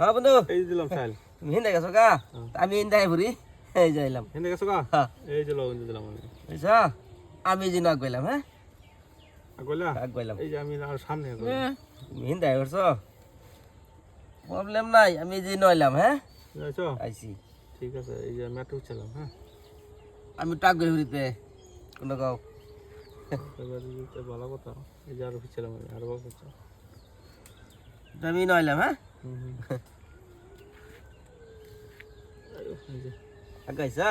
হ্যাঁ বন্ধু। এই দিলাম সাইল। তুমি হিন্দে গেছো গা? আমি হিন্দাই ঘুরি। এই যাইলাম হেন্দে গেছো গা? হ্যাঁ। এই যে লবণ দিলাম আমি। বুঝছ? আমি যে নাক গেলাম হ্যাঁ? আগলা নাক এই যে আমি আর সামনে আগলা তুমি করছ প্রবলেম নাই আমি যে নইলাম হ্যাঁ? যাইছো আইছি। ঠিক আছে এই যে একটু উঠছিলাম হ্যাঁ? আমি টাক ঘুরিতে কোনো গাও ভালো কথা। এই যে আর আমি আর বলতে আমি নইলাম হ্যাঁ? আচ্ছা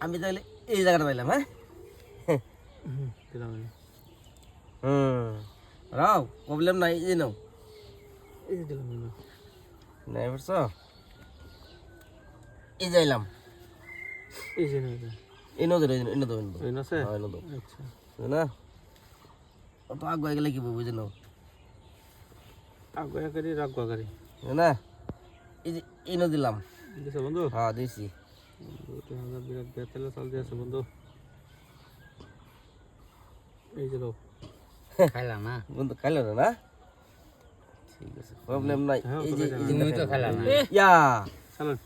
আমি তাহলে এই জায়গাটা পাইলাম হ্যাঁ? হুম। রাও প্রবলেম নাই এই নাও। নাই বুঝছ? এই যাইলাম এই যে এই নজর এই নজর এই নজর এই নজর হ্যাঁ, না? অত আগুয়া গেলে কি বুঝে নাও। আগুয়া গাড়ি রাগুয়া গাড়ি না এই যে এই নদী দিলাম। দিছো বন্ধু? হ্যাঁ দিছি। দুটো হাজার বিরাট বেতেলে চাল বন্ধু। এই যে খাইলাম না বন্ধু খাইলো না না? ঠিক আছে। প্রবলেম নাই। হ্যাঁ, এই যে তুমি তো খাইলাম না। ইয়া! চালান।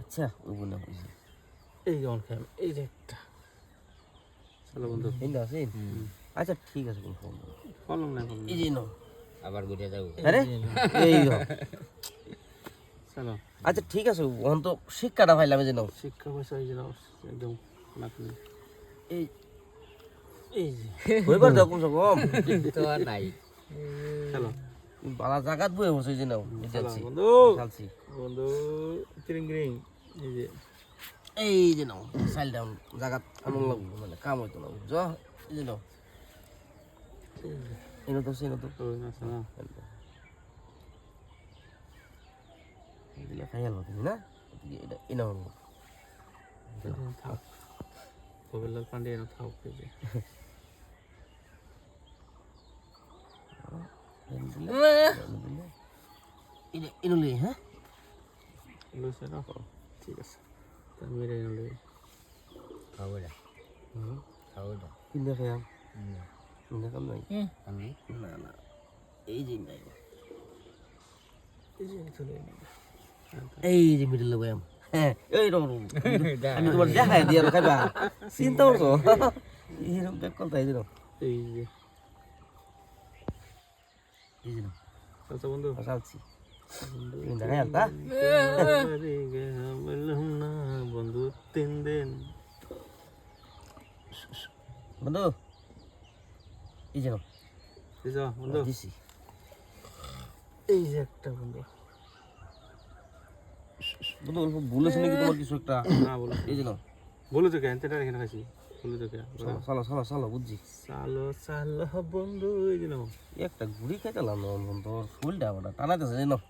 আচ্ছা এই যে অন এই যে একটা। চলো বন্ধু। এই না আছে আচ্ছা ঠিক আছে কোনো ফলন এই যে নাও। আবার ঘুরে যাব আরে এই চলো। আচ্ছা ঠিক আছে ওখান তো শিক্ষাটা পাইলাম যে নাও। শিক্ষা পয়সা এই যে নাও, একদম নাকনি এই এই যে। হইবার দাও কমসে কম তো আর নাই। চলো। বালা জাগাত বসে এই যে নাও বন্ধু। চালছি বন্ধু এই যে। এই যে নাও চাইল ডাউন জাগাত লাগবো মানে কাম হইতো না বুঝছ? এই যে নাও। Sino to? tuh to? Oh, nasa na. Hindi na kaya mo. Hindi na? Inaw mo. Pabalal pandai nak tahu ke. Ini ini leh, ha? Ini saya nak. Cik as. ini ada ini leh. ini dah. Dah. Pindah ke yang. Pindah. না না এই যে এই যে middle ব্যায়াম হ্যাঁ এই রকম আমি তোমার দেখাই দিয়ে খাইবা চিন্তা করছো এইরকম ব্যাগ করতে এই দিলাম এই যে এই দিলাম আচ্ছা বন্ধু চালছি দেখাই আলতা বন্ধু তিন দিন বন্ধু এই যে নাও, দিছ বন্ধু। দিছি। এই যে একটা বন্ধু। বন্ধু অল্প বলেছে নাকি তোমার কিছু একটা? না বলো এই যে নাও। বলো তো কেন? তেটা এখানে খাইছি। বলো। তো কেন চলো চলো বুঝছি। চালো চালো বন্ধু এই যে একটা ঘুড়ি খাইতালাম না বন্ধু তোর ফুলটা ওটা টানাইতেছে যে নাও।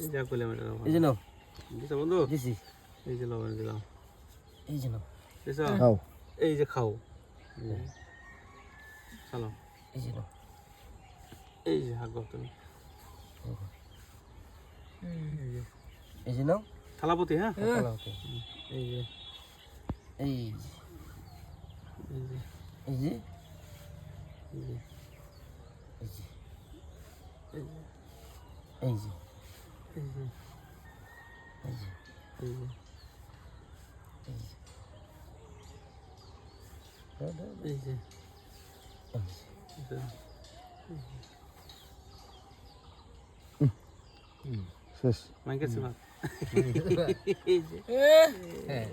এই যা কইলাম এটা এই যে নাও। দিছ বন্ধু? দিছি। এই যে লবণ দিলাম। এই যে নাও। এই যে খাও। চলো এই যে এই যে হাগ তুমি এই যে নাও থালাপতি হ্যাঁ এই যে এই যে এই যে এই যে এই যে এই যে এই যে এই যে এই যে এই যে Sus. main semak. Eh. eh.